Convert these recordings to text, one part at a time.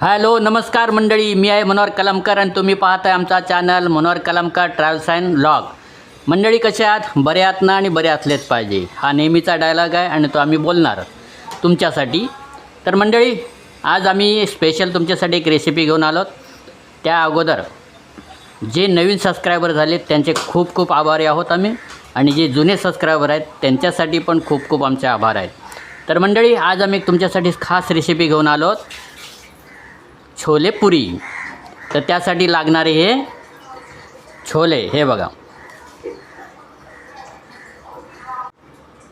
Hello नमस्कार मंडळी. मी आहे मनोहर कलमकर आणि तुम्ही पाहत आहे आमचा channel Manohar Kalamkar travels and log मंडळी कसे आहात? बरे आहात ना? आणि बरे असलेच पाहिजे. हा नेहमीचा डायलॉग आहे आणि तो आम्ही बोलणार तुमच्यासाठी. तर मंडळी आज आम्ही स्पेशल तुमच्यासाठी एक रेसिपी घेऊन आलो त्या अगोदर जे नवीन सबस्क्रायबर झालेत त्यांचे खूप खूप आभारी आहोत आम्ही. आणि जे जुने सबस्क्रायबर आहेत त्यांच्यासाठी पण खूप खूप आमचे आभार आहेत. तर मंडळी आज आम्ही तुमच्यासाठी खास रेसिपी घेऊन आलो आहोत छोले पुरी. तर त्यासाठी लागणारे हे छोले हे बघा.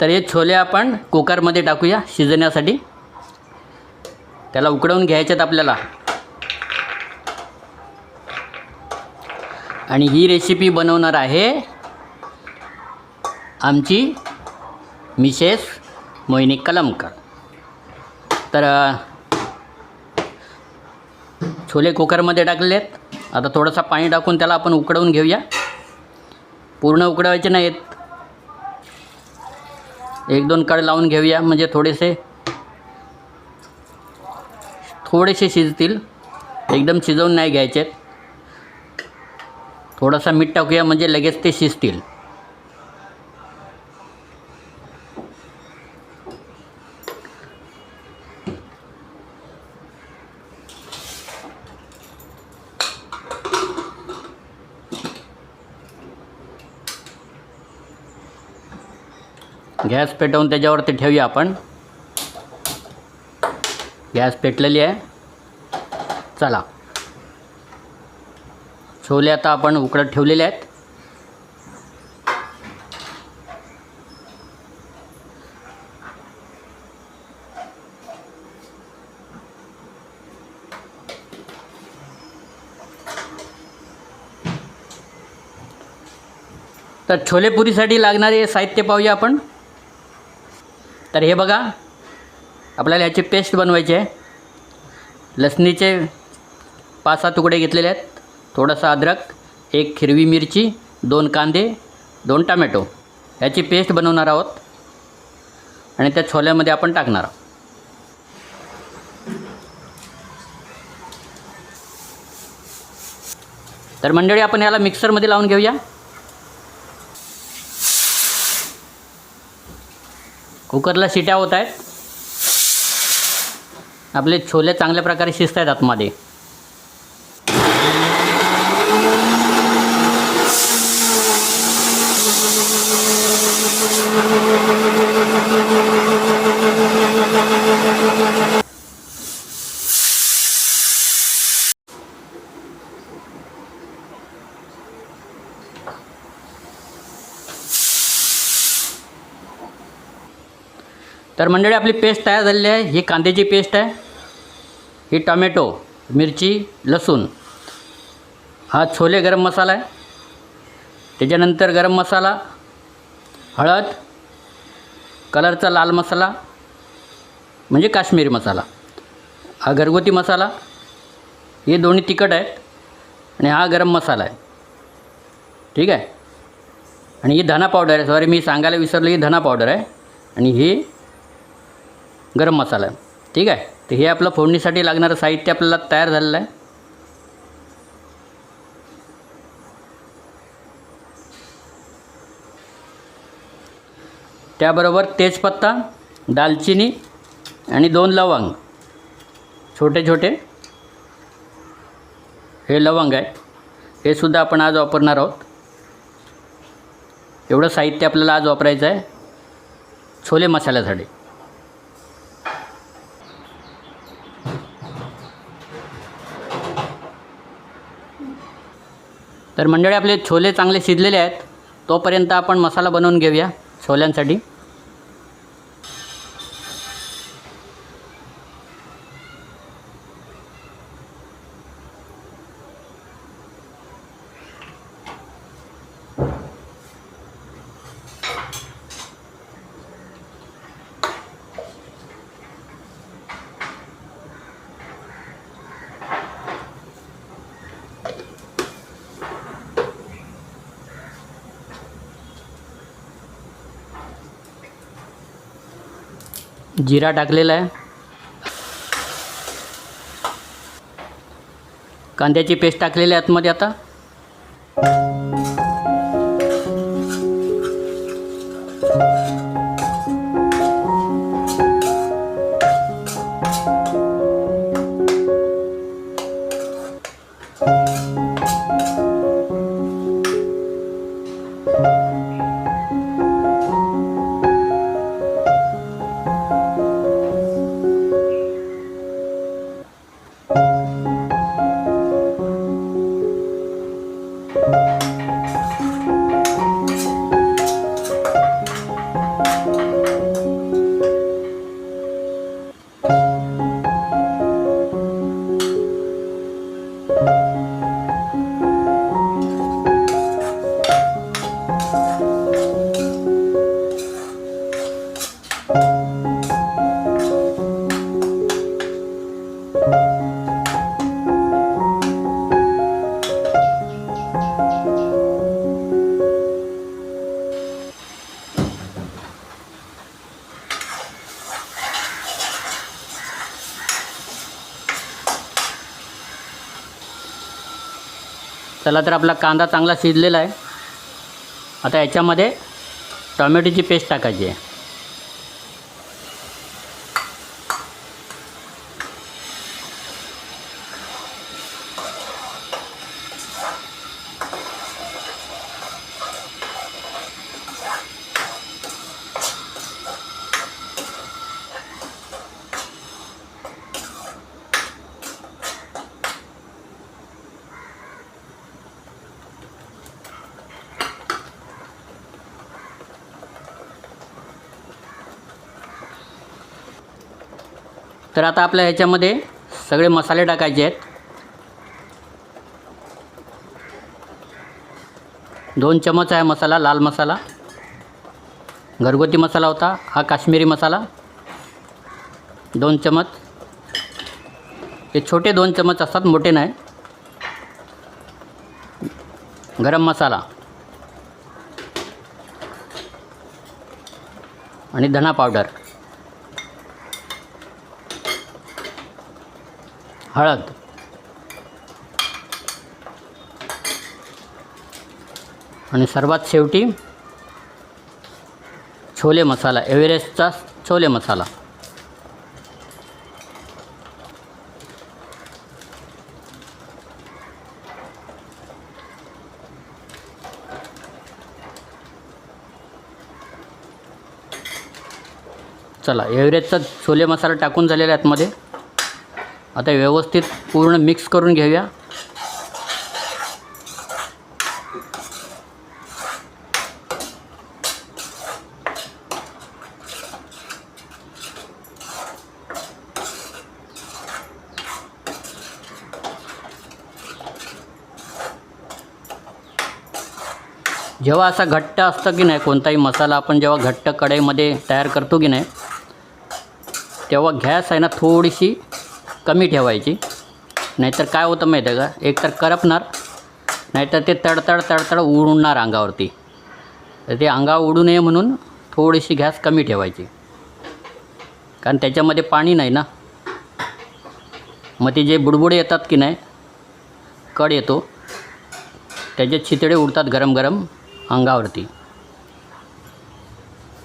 तर हे छोले आपण कुकरमध्ये टाकूया शिजण्यासाठी. त्याला उकडवून घ्यायच्यात आपल्याला. आणि ही रेसिपी बनवणार आहे आमची मिसेस मोहिनी कलमकर. तर छोले कुकरमध्ये टाकलेत. आता थोडंसं पाणी टाकून त्याला आपण उकडवून घेऊया. पूर्ण उकडवायचे नाहीत. एक दोन कड लावून घेऊया म्हणजे थोडेसे थोडेसे शिजतील. एकदम शिजवून नाही घ्यायचे थोडासा मीठ टाकूया म्हणजे लगेच ते शिजतील. गॅस पेटवून त्याच्यावरती ठेवूया आपण. गॅस पेटलेली आहे. चला. छोले आता आपण उकडत ठेवलेले आहेत. तर छोलेपुरीसाठी लागणारे साहित्य पाहूया आपण. तर हे बघा आपल्याला ह्याची पेस्ट बनवायची आहे. लसणीचे पाच सहा तुकडे घेतलेले आहेत. थोडासा अद्रक एक हिरवी मिरची दोन कांदे दोन टमॅटो. ह्याची पेस्ट बनवणार आहोत. आणि त्या छोल्यामध्ये आपण टाकणार आहोत. तर मंडळी आपण याला मिक्सरमध्ये लावून घेऊया. कुकरला शिट्या होत आहेत. आपले छोले चांगल्या प्रकारे शिजत आहेत आतमध्ये. तर मंडळी आपली पेस्ट तयार झालेली आहे. ही कांद्याची पेस्ट आहे. ही टोमॅटो मिरची लसूण. हा छोले गरम मसाला आहे. त्याच्यानंतर गरम मसाला हळद कलरचा लाल मसाला म्हणजे काश्मीरी मसाला. हा घरगुती मसाला. हे दोन्ही तिखट आहेत आणि हा गरम मसाला आहे. ठीक आहे? आणि ही धना पावडर आहे. सॉरी मी सांगायला विसरलो ही धना पावडर आहे. आणि ही गरम मसाला. ठीक आहे? तर हे आपलं फोडणीसाठी लागणारं साहित्य आपल्याला तयार झालेलं आहे. त्याबरोबर तेजपत्ता दालचिनी आणि दोन लवंग. छोटे छोटे. हे लवंग आहे. हे सुद्धा आपण आज वापरणार आहोत. एवढं साहित्य आपल्याला आज वापरायचं आहे. छोले मसाल्यासाठी. तर मंडळी आपले छोले चांगले शिजलेले आहेत. तोपर्यंत आपण मसाला बनवून घेऊया छोल्यांसाठी. जिरा टाकलेला आहे. कांद्याची पेस्ट टाकलेली आहे आतमध्ये आता. चला तर आपला कांदा चांगला शिजलेला आहे. आता याच्यामध्ये टॉमॅटोची पेस्ट टाकायची आहे. तर आता आपल्या ह्याच्यामध्ये सगळे मसाले टाकायचे आहेत. दोन चमच आहे मसाला लाल मसाला. घरगुती मसाला होता हा काश्मीरी मसाला. दोन चमच. हे छोटे दोन चमच असतात मोठे नाही. गरम मसाला. आणि धना पावडर. हळद. आणि सर्वात शेवटी छोले मसाला एव्हरेस्टचा छोले मसाला. चला एव्हरेजचा छोले मसाला टाकून झालेला आहे आतमध्ये. आता व्यवस्थित पूर्ण मिक्स करून घेऊया. जेव्हा असा घट्ट असतं की नाही कोणताही मसाला आपण जेव्हा घट्ट कढईमध्ये तयार करतो की नाही तेव्हा गॅस आहे ना थोडीशी कमी ठेवायची. नाहीतर काय होतं माहीत आहे का? एकतर करपणार नाहीतर ते तडतड तडतड उडणार अंगावरती. तर ते अंगावर उडू नये म्हणून थोडीशी गॅस कमी ठेवायची. कारण त्याच्यामध्ये पाणी नाही ना. मग ते जे बुडबुडे येतात की नाही कड येतो त्याचे चितडे उडतात गरम गरम अंगावरती.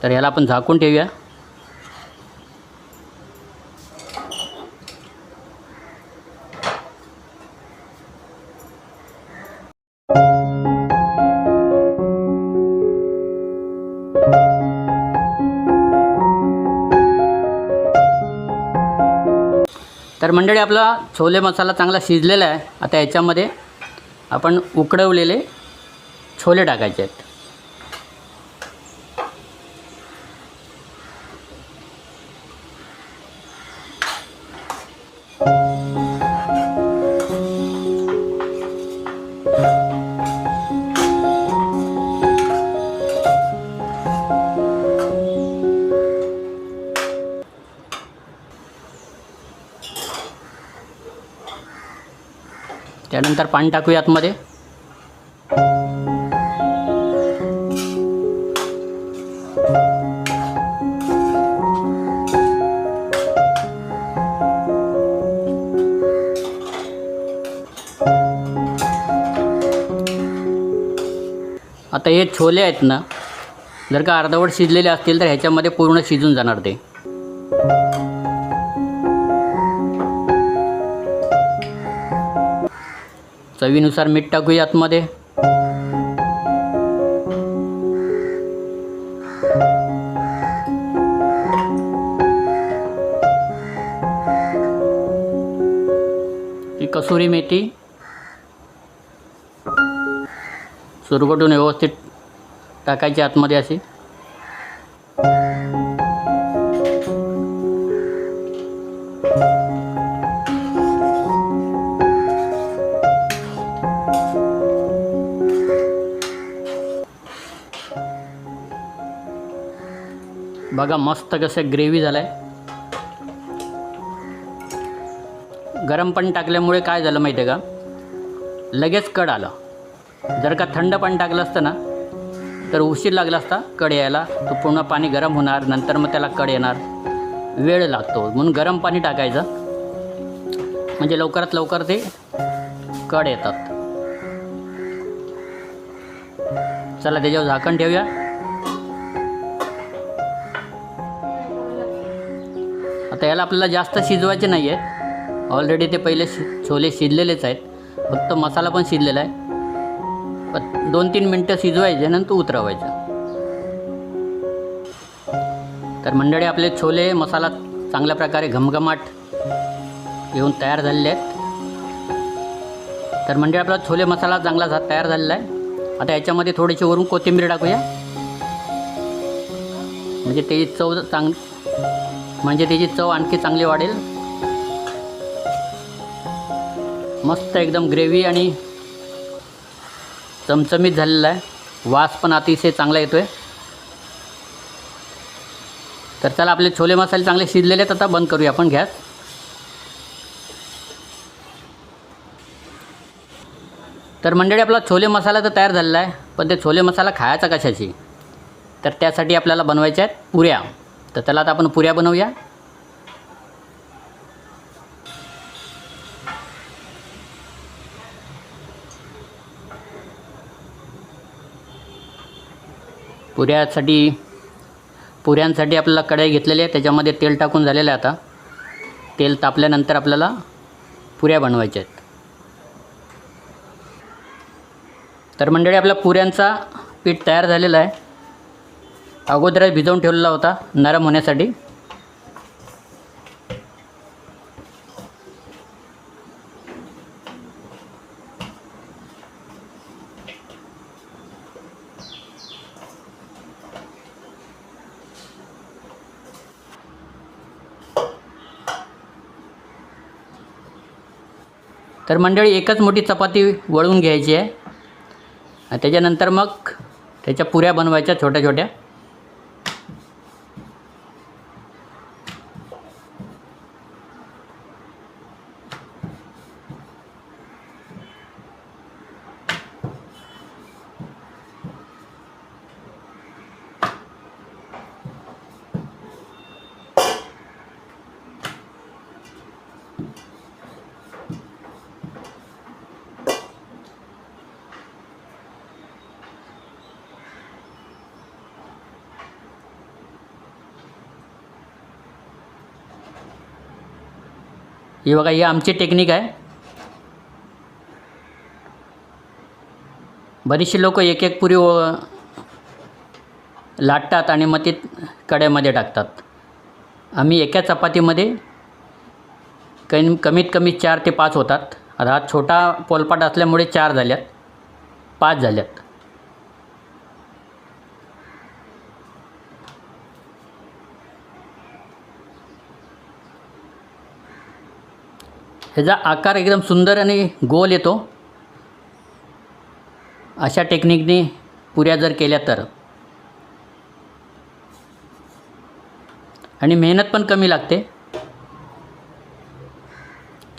तर ह्याला आपण झाकून ठेवूया. मंडळी आपला छोले मसाला चांगला शिजलेला आहे. आता याच्यामध्ये आपण उकडवलेले छोले टाकायचे आहेत. त्यानंतर पाणी टाकूया आतमध्ये आता हे छोले आहेत ना जर का अर्धवट शिजलेले असतील तर ह्याच्यामध्ये पूर्ण शिजून जाणार ते. चवीनुसार मीठ टाकूया आतमध्ये. ही कसुरी मेथी. सुरगटून व्यवस्थित टाकायची आतमध्ये अशी. बघा मस्त कसं ग्रेव्ही झालाय. आहे गरम पाणी टाकल्यामुळे काय झालं माहिती आहे का? लगेच कड आलं. जर का थंड पाणी टाकलं असतं ना तर उशीर लागला असता कड यायला. तो पूर्ण पाणी गरम होणार नंतर मग त्याला कड येणार. वेळ लागतो. म्हणून गरम पाणी टाकायचं. म्हणजे लवकरात लवकर ते कड येतात. चला त्याच्यावर झाकण ठेवूया. याला आपल्याला जास्त शिजवायचे नाही आहेत ऑलरेडी ते पहिले शि छोले शिजलेलेच आहेत. फक्त मसाला पण शिजलेला आहे. दोन तीन मिनटं शिजवायचे नंतर उतरवायचं. तर मंडळी आपले छोले मसाला चांगल्या प्रकारे घमघमाट येऊन तयार झालेले आहेत. तर मंडळी आपला छोले मसाला चांगला झा तयार झालेला आहे. आता याच्यामध्ये थोडीशी वरून कोथिंबीर टाकूया. म्हणजे त्याची चव चांग म्हणजे त्याची चव आणखी चांगली वाढेल. मस्त एकदम ग्रेव्ही आणि चमचमीत झालेला आहे. वास पण अतिशय चांगला येतो आहे तर चला आपले छोले मसाले चांगले शिजलेले आहेत आता बंद करूया आपण गॅस. तर मंडळी आपला छोले मसाला तर तयार झालेला आहे पण ते छोले मसाला खायचा कशाची तर त्यासाठी आपल्याला बनवायच्या आहेत पुऱ्या. तर त्याला आता आपण पुऱ्या बनवूया. पुऱ्यासाठी पुऱ्यांसाठी आपल्याला कढई घेतलेली आहे. त्याच्यामध्ये तेल टाकून झालेलं आहे आता. तेल तापल्यानंतर आपल्याला पुऱ्या बनवायच्या आहेत. तर मंडळी आपल्या पुऱ्यांचा पीठ तयार झालेला आहे. अगोदरच भिजवून ठेवलेला होता नरम होण्यासाठी. तर मंडळी एकच मोठी चपाती वळून घ्यायची आहे. त्याच्यानंतर मग त्याच्या पुऱ्या बनवायच्या छोट्या छोट्या हे बघा ही आमची टेक्निक आहे. बरीचशी लोक एक एक पुरी ओ- लाटतात आणि मग ती कड्यामध्ये टाकतात. आम्ही एका चपातीमध्ये कमी कमीत कमी चार ते पाच होतात. आता हा छोटा पोलपाट असल्यामुळे चार झाल्यात पाच झाल्यात. ह्याचा आकार एकदम सुंदर आणि गोल येतो. अशा टेक्निकने पुऱ्या जर केल्या तर. आणि मेहनत पण कमी लागते.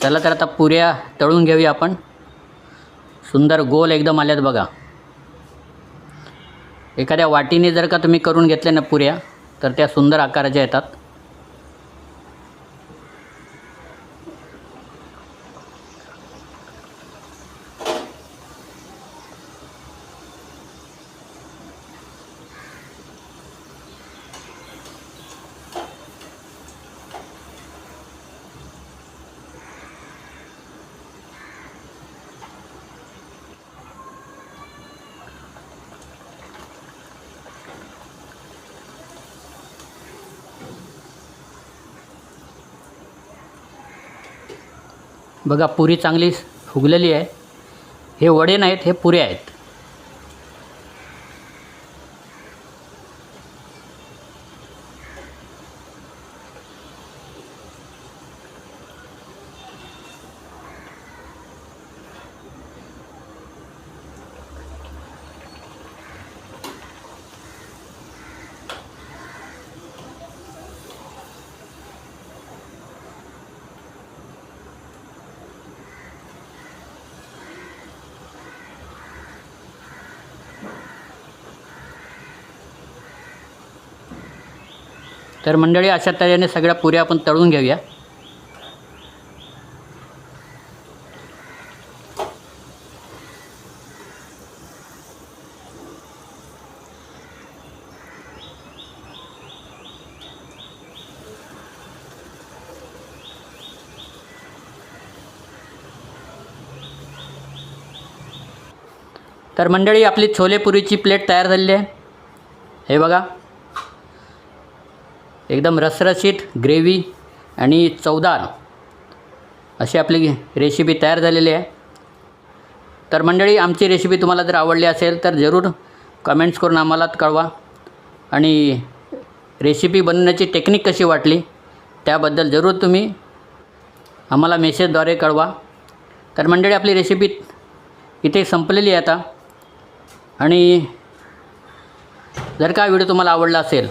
चला तर आता पुऱ्या तळून घेऊया आपण. सुंदर गोल एकदम आल्यात बघा. एखाद्या वाटीने जर का तुम्ही करून घेतल्या ना पुऱ्या तर त्या सुंदर आकाराच्या येतात. बघा पुरी चांगली फुगलेली आहे. हे वडे नाहीत हे पुऱ्या आहेत. तर मंडळी अशा तऱ्हेने सगळ्या पुऱ्या आपण तळून घेऊया. तर मंडळी आपली छोलेपुरीची प्लेट तयार झालेली आहे. हे बघा. एकदम रसरशीत ग्रेव्ही आणि चवदार अशी आपली रेसिपी तयार झालेली आहे. तर मंडळी आमची रेसिपी तुम्हाला जर आवडली असेल तर जरूर कमेंट्स करून आम्हाला कळवा. आणि रेसिपी बनवण्याची टेक्निक कशी वाटली त्याबद्दल जरूर तुम्ही आम्हाला मेसेजद्वारे कळवा. तर मंडळी आपली रेसिपी इथे संपलेली आहे आता. आणि जर का व्हिडिओ तुम्हाला आवडला असेल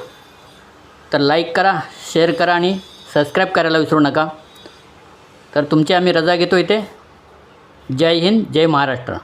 तर लाईक करा शेअर करा आणि सबस्क्राईब करायला विसरू नका तर तुमची आम्ही रजा घेतो इथे जय हिंद जय महाराष्ट्र